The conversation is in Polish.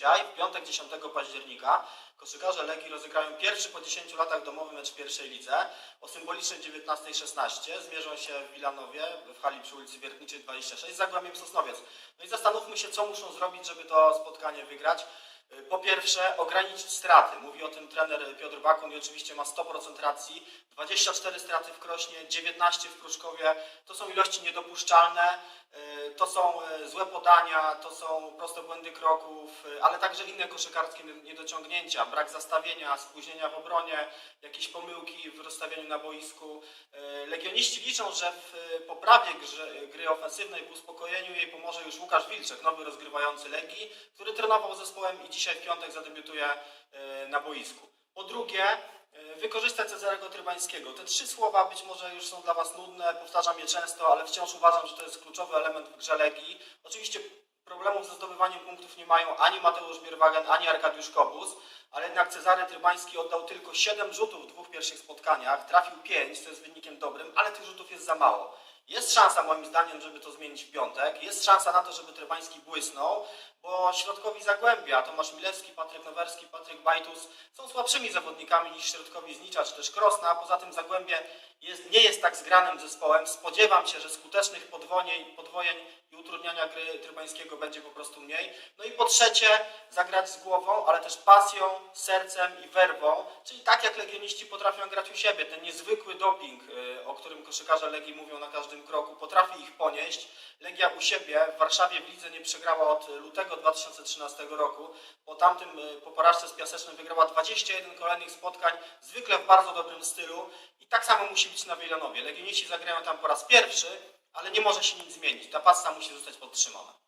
Dzisiaj, w piątek 10 października, koszykarze Legii rozegrają pierwszy po 10 latach domowy mecz w pierwszej lidze. O symbolicznej 19.16 zmierzą się w Wilanowie, w hali przy ulicy Wiertniczej 26 z Zagłębiem Sosnowiec. No i zastanówmy się, co muszą zrobić, żeby to spotkanie wygrać. Po pierwsze, ograniczyć straty. Mówi o tym trener Piotr Bakun i oczywiście ma 100% racji. 24 straty w Krośnie, 19 w Pruszkowie. To są ilości niedopuszczalne. To są y, złe podania, to są proste błędy kroków, y, ale także inne koszykarskie niedociągnięcia, brak zastawienia, spóźnienia w obronie, jakieś pomyłki w rozstawieniu na boisku. Y, Legioniści liczą, że w poprawie grze, gry ofensywnej, w uspokojeniu jej pomoże już Łukasz Wilczek, nowy rozgrywający Legii, który trenował zespołem i dzisiaj w piątek zadebiutuje na boisku. Po drugie, y, wykorzystać Cezarego Trybańskiego. Te trzy słowa być może już są dla Was nudne, powtarzam je często, ale wciąż uważam, że to jest kluczowy element w grze Legii. Oczywiście problemów ze zdobywaniem punktów nie mają ani Mateusz Bierwagen, ani Arkadiusz Kobus, ale jednak Cezary Trybański oddał tylko 7 rzutów w dwóch pierwszych spotkaniach, trafił 5, co jest wynikiem dobrym, ale tych rzutów jest za mało. Jest szansa moim zdaniem, żeby to zmienić w piątek, jest szansa na to, żeby Trybański błysnął, bo środkowi Zagłębia, Tomasz Milewski, Patryk Nowerski, Patryk Bajtus są słabszymi zawodnikami niż środkowi Znicza czy też Krosna, poza tym Zagłębie jest, nie jest tak zgranym zespołem. Spodziewam się, że skutecznych podwojeń, podwojeń i utrudniania gry Trybańskiego będzie po prostu mniej. No i po trzecie, zagrać z głową, ale też pasją, sercem i werwą, czyli tak jak legioniści potrafią grać u siebie. Ten niezwykły doping, y, o którym koszykarze Legii mówią na każdym kroku, potrafi ich ponieść. Legia u siebie w Warszawie w lidze nie przegrała od lutego 2013 roku. Po tamtym, y, po porażce z Piasecznym wygrała 21 kolejnych spotkań, zwykle w bardzo dobrym stylu. I tak samo musi być na Wielanowie. Legioniści zagrają tam po raz pierwszy, ale nie może się nic zmienić. Ta pasta musi zostać podtrzymana.